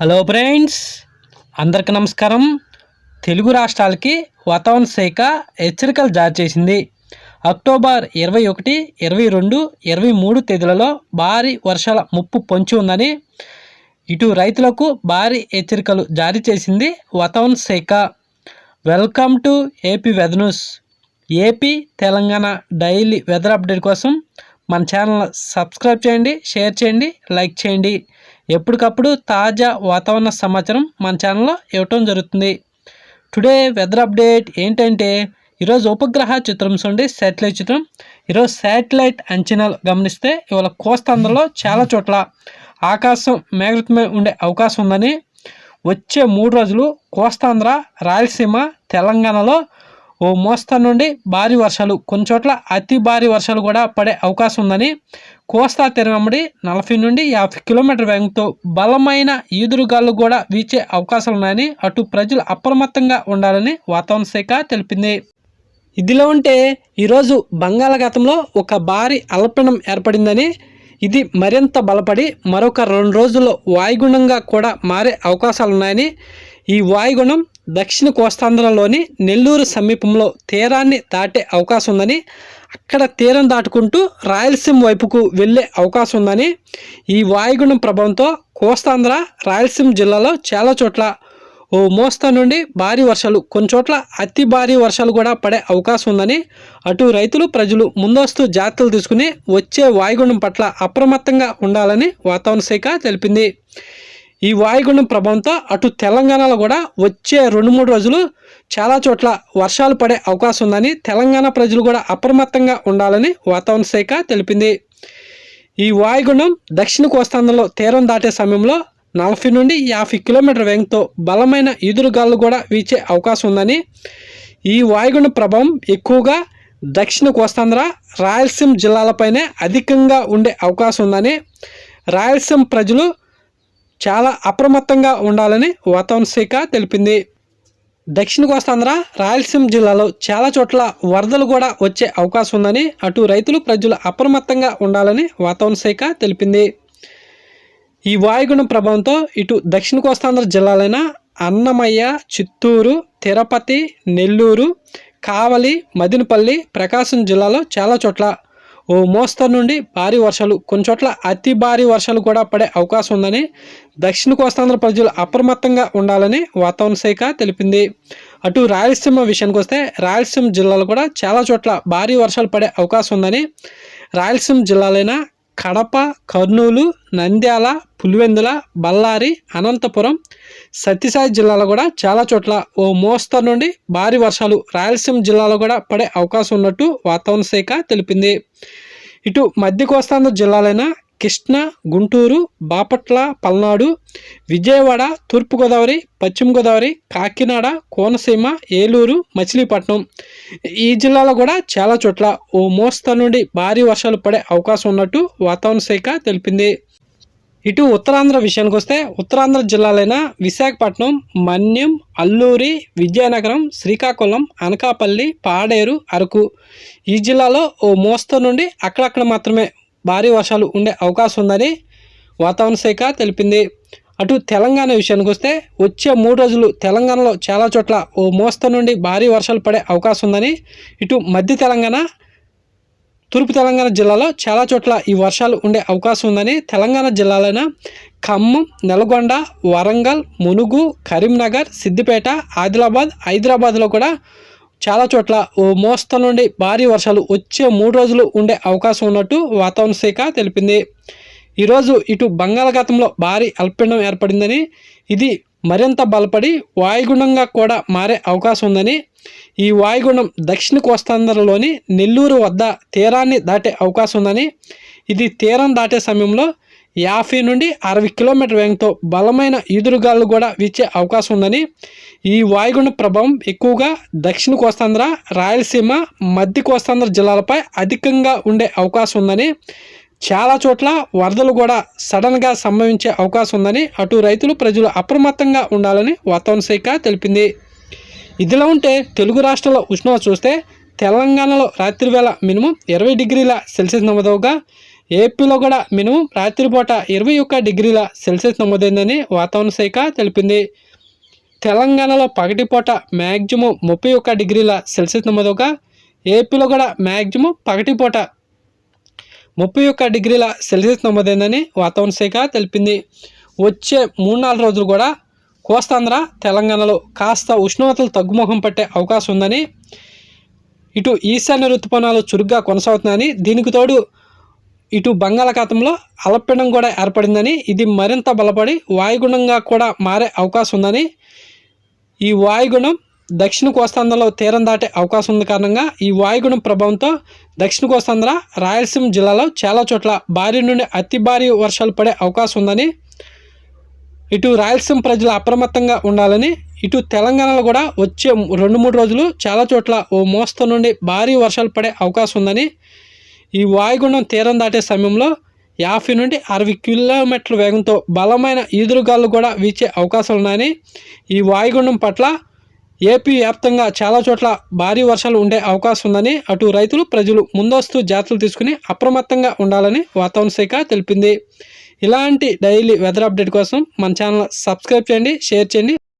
Hello friends అందరికి నమస్కారం. తెలుగు రాష్ట్రాలకి వాతావరణ శాఖ హెచ్చరికలు జారీ చేసింది. అక్టోబర్ ఇరవై ఒకటి ఇరవై రెండు ఇరవై మూడు తేదీలలో భారీ వర్షాల ముప్పు పొంచి ఉందని ఇటు రైతులకు భారీ హెచ్చరికలు జారీ చేసింది వాతావరణ శాఖ. Welcome to AP weather news AP Telangana daily weather update కోసం మన ఛానల్ సబ్స్క్రైబ్ చేయండి షేర్ చేయండి లైక్ చేయండి. ఎప్పటికప్పుడు తాజా వాతావరణ సమాచారం మన ఛానల్లో ఇవ్వటం జరుగుతుంది. టుడే వెదర్ అప్డేట్ ఏంటంటే ఈరోజు ఉపగ్రహ చిత్రం చూడండి శాటిలైట్ చిత్రం. ఈరోజు శాటిలైట్ అంచనాలు గమనిస్తే ఇవాళ కోస్తాంధ్రలో చాలా చోట్ల ఆకాశం మేఘతమై ఉండే అవకాశం ఉందని. వచ్చే మూడు రోజులు కోస్తాంధ్ర రాయలసీమ తెలంగాణలో ఓ మోస్తరు నుండి భారీ వర్షాలు కొన్ని చోట్ల అతి భారీ వర్షాలు కూడా పడే అవకాశం ఉందని కోస్తా తెరవెంబడి నలభై నుండి యాభై కిలోమీటర్ వేగంతో బలమైన ఈదురుగాలు కూడా వీచే అవకాశాలు ఉన్నాయని అటు ప్రజలు అప్రమత్తంగా ఉండాలని వాతావరణ శాఖ తెలిపింది. ఇదిలో ఉంటే ఈరోజు బంగాళాఖాతంలో ఒక భారీ అల్పపీడనం ఏర్పడిందని ఇది మరింత బలపడి మరొక రెండు రోజుల్లో వాయుగుణంగా కూడా మారే అవకాశాలు ఉన్నాయని ఈ వాయుగుణం దక్షిణ కోస్తాంధ్రలోని నెల్లూరు సమీపంలో తీరాన్ని దాటే అవకాశం ఉందని అక్కడ తీరం దాటుకుంటూ రాయలసీమ వైపుకు వెళ్ళే అవకాశం ఉందని ఈ వాయుగుణం ప్రభావంతో కోస్తాంధ్ర రాయలసీమ జిల్లాలో చాలా చోట్ల ఓ మోస్తా నుండి భారీ వర్షాలు కొన్ని చోట్ల అతి భారీ వర్షాలు కూడా పడే అవకాశం ఉందని అటు రైతులు ప్రజలు ముందస్తు జాగ్రత్తలు తీసుకుని వచ్చే వాయుగుండం పట్ల అప్రమత్తంగా ఉండాలని వాతావరణ శాఖ తెలిపింది. ఈ వాయుగుండం ప్రభావంతో అటు తెలంగాణలో కూడా వచ్చే రెండు మూడు రోజులు చాలా చోట్ల వర్షాలు పడే అవకాశం ఉందని తెలంగాణ ప్రజలు కూడా అప్రమత్తంగా ఉండాలని వాతావరణ శాఖ తెలిపింది. ఈ వాయుగుండం దక్షిణ కోస్తాంధ్రలో తీరం దాటే సమయంలో నలభై నుండి యాభై కిలోమీటర్ వేగంతో బలమైన ఈదురుగాలు కూడా వీచే అవకాశం ఉందని ఈ వాయుగుండ ప్రభావం ఎక్కువగా దక్షిణ కోస్తాంధ్ర రాయలసీమ జిల్లాలపైనే అధికంగా ఉండే అవకాశం ఉందని రాయలసీమ ప్రజలు చాలా అప్రమత్తంగా ఉండాలని వాతావరణ శాఖ తెలిపింది. దక్షిణ కోస్తాంధ్ర రాయలసీమ జిల్లాలో చాలా చోట్ల వరదలు కూడా వచ్చే అవకాశం ఉందని అటు రైతులు ప్రజలు అప్రమత్తంగా ఉండాలని వాతావరణ శాఖ తెలిపింది. ఈ వాయుగుణం ప్రభావంతో ఇటు దక్షిణ కోస్తాంధ్ర జిల్లాలైన అన్నమయ్య చిత్తూరు తిరుపతి నెల్లూరు కావలి మదినపల్లి ప్రకాశం జిల్లాలో చాలా చోట్ల ఓ మోస్తరు నుండి భారీ వర్షాలు కొన్ని చోట్ల అతి భారీ వర్షాలు కూడా పడే అవకాశం ఉందని దక్షిణ కోస్తాంధ్ర ప్రజలు అప్రమత్తంగా ఉండాలని వాతావరణ శాఖ తెలిపింది. అటు రాయలసీమ విషయానికి వస్తే రాయలసీమ జిల్లాలో కూడా చాలా చోట్ల భారీ వర్షాలు పడే అవకాశం ఉందని రాయలసీమ జిల్లాలైన కడప కర్నూలు నంద్యాల పులివెందుల బళ్ళారి అనంతపురం సత్యసాయి జిల్లాలో కూడా చాలా చోట్ల ఓ మోస్తరు నుండి భారీ వర్షాలు రాయలసీమ జిల్లాలో కూడా పడే అవకాశం ఉన్నట్టు వాతావరణ శాఖ తెలిపింది. ఇటు మధ్య కోస్తాంధ్ర జిల్లాలైన కృష్ణ గుంటూరు బాపట్ల పల్నాడు విజయవాడ తూర్పుగోదావరి పశ్చిమ గోదావరి కాకినాడ కోనసీమ ఏలూరు మచిలీపట్నం. ఈ జిల్లాలో కూడా చాలా చోట్ల ఓ మోస్తరు నుండి భారీ వర్షాలు పడే అవకాశం ఉన్నట్టు వాతావరణ శాఖ తెలిపింది. ఇటు ఉత్తరాంధ్ర విషయానికి వస్తే ఉత్తరాంధ్ర జిల్లాలైన విశాఖపట్నం మన్యం అల్లూరి విజయనగరం శ్రీకాకుళం అనకాపల్లి పాడేరు అరకు. ఈ జిల్లాలో ఓ మోస్తరు నుండి అక్కడక్కడ మాత్రమే భారీ వర్షాలు ఉండే అవకాశం ఉందని వాతావరణ శాఖ తెలిపింది. అటు తెలంగాణ విషయానికి వస్తే వచ్చే మూడు రోజులు తెలంగాణలో చాలా చోట్ల ఓ మోస్తరు నుండి భారీ వర్షాలు పడే అవకాశం ఉందని ఇటు మధ్య తెలంగాణ తూర్పు తెలంగాణ జిల్లాలో చాలా చోట్ల ఈ వర్షాలు ఉండే అవకాశం ఉందని తెలంగాణ జిల్లాలైన ఖమ్మం నల్గొండ వరంగల్ మునుగు కరీంనగర్ సిద్దిపేట ఆదిలాబాద్ హైదరాబాద్లో కూడా చాలా చోట్ల ఓ మోస్తరు నుండి భారీ వర్షాలు వచ్చే మూడు రోజులు ఉండే అవకాశం ఉన్నట్టు వాతావరణ శాఖ తెలిపింది. ఈరోజు ఇటు బంగాళాఖాతంలో భారీ అల్పపీడనం ఏర్పడిందని ఇది మరింత బలపడి వాయుగుండంగా కూడా మారే అవకాశం ఉందని ఈ వాయుగుండం దక్షిణ కోస్తాంధ్రలోని నెల్లూరు వద్ద తీరాన్ని దాటే అవకాశం ఉందని ఇది తీరం దాటే సమయంలో యాభై నుండి అరవై కిలోమీటర్ వేగంతో బలమైన ఈదురుగాలు కూడా వీచే అవకాశం ఉందని ఈ వాయుగుండ ప్రభావం ఎక్కువగా దక్షిణ కోస్తాంధ్ర రాయలసీమ మధ్య కోస్తాంధ్ర జిల్లాలపై అధికంగా ఉండే అవకాశం ఉందని చాలా చోట్ల వరదలు కూడా సడన్గా సంభవించే అవకాశం ఉందని అటు రైతులు ప్రజలు అప్రమత్తంగా ఉండాలని వాతావరణ శాఖ తెలిపింది. ఇదిలా ఉంటే తెలుగు రాష్ట్రాల ఉష్ణోగ్రత చూస్తే తెలంగాణలో రాత్రి వేళ మినిమం ఇరవై డిగ్రీల సెల్సియస్ నమోదవగా ఏపీలో కూడా మినిమం రాత్రిపూట ఇరవై ఒక్క డిగ్రీల సెల్సియస్ నమోదైందని వాతావరణ శాఖ తెలిపింది. తెలంగాణలో పగటిపూట మ్యాక్సిమం ముప్పై ఒక్క డిగ్రీల సెల్సియస్ నమోదవగా ఏపీలో కూడా మ్యాక్సిమం పగటిపూట ముప్పై ఒక్క డిగ్రీల సెల్సియస్ నమోదైందని వాతావరణ శాఖ తెలిపింది. వచ్చే మూడు నాలుగు రోజులు కూడా కోస్తాంధ్ర తెలంగాణలో కాస్త ఉష్ణోగ్రతలు తగ్గుముఖం పట్టే అవకాశం ఉందని ఇటు ఈశాన్య ఋతుపవనాలు చురుగ్గా కొనసాగుతున్నాయని దీనికి తోడు ఇటు బంగాళాఖాతంలో అల్పపీడనం కూడా ఏర్పడిందని ఇది మరింత బలపడి వాయుగుణంగా కూడా మారే అవకాశం ఉందని ఈ వాయుగుణం దక్షిణ కోస్తాంధ్రలో తీరం దాటే అవకాశం ఉంది కారణంగా ఈ వాయుగుణం ప్రభావంతో దక్షిణ కోస్తాంధ్ర రాయలసీమ జిల్లాలో చాలా చోట్ల భారీ నుండి అతి భారీ వర్షాలు పడే అవకాశం ఉందని ఇటు రాయలసీమ ప్రజలు అప్రమత్తంగా ఉండాలని ఇటు తెలంగాణలో కూడా వచ్చే రెండు మూడు రోజులు చాలా చోట్ల ఓ మోస్తరు నుండి భారీ వర్షాలు పడే అవకాశం ఉందని ఈ వాయుగుండం తీరం దాటే సమయంలో యాభై నుండి అరవై కిలోమీటర్ల వేగంతో బలమైన ఈదురుగాలు కూడా వీచే అవకాశాలు ఉన్నాయని ఈ వాయుగుండం పట్ల ఏపీ వ్యాప్తంగా చాలా చోట్ల భారీ వర్షాలు ఉండే అవకాశం ఉందని అటు రైతులు ప్రజలు ముందస్తు జాగ్రత్తలు తీసుకుని అప్రమత్తంగా ఉండాలని వాతావరణ శాఖ తెలిపింది. ఇలాంటి డైలీ వెదర్ అప్డేట్ కోసం మన ఛానల్ సబ్స్క్రైబ్ చేయండి షేర్ చేయండి.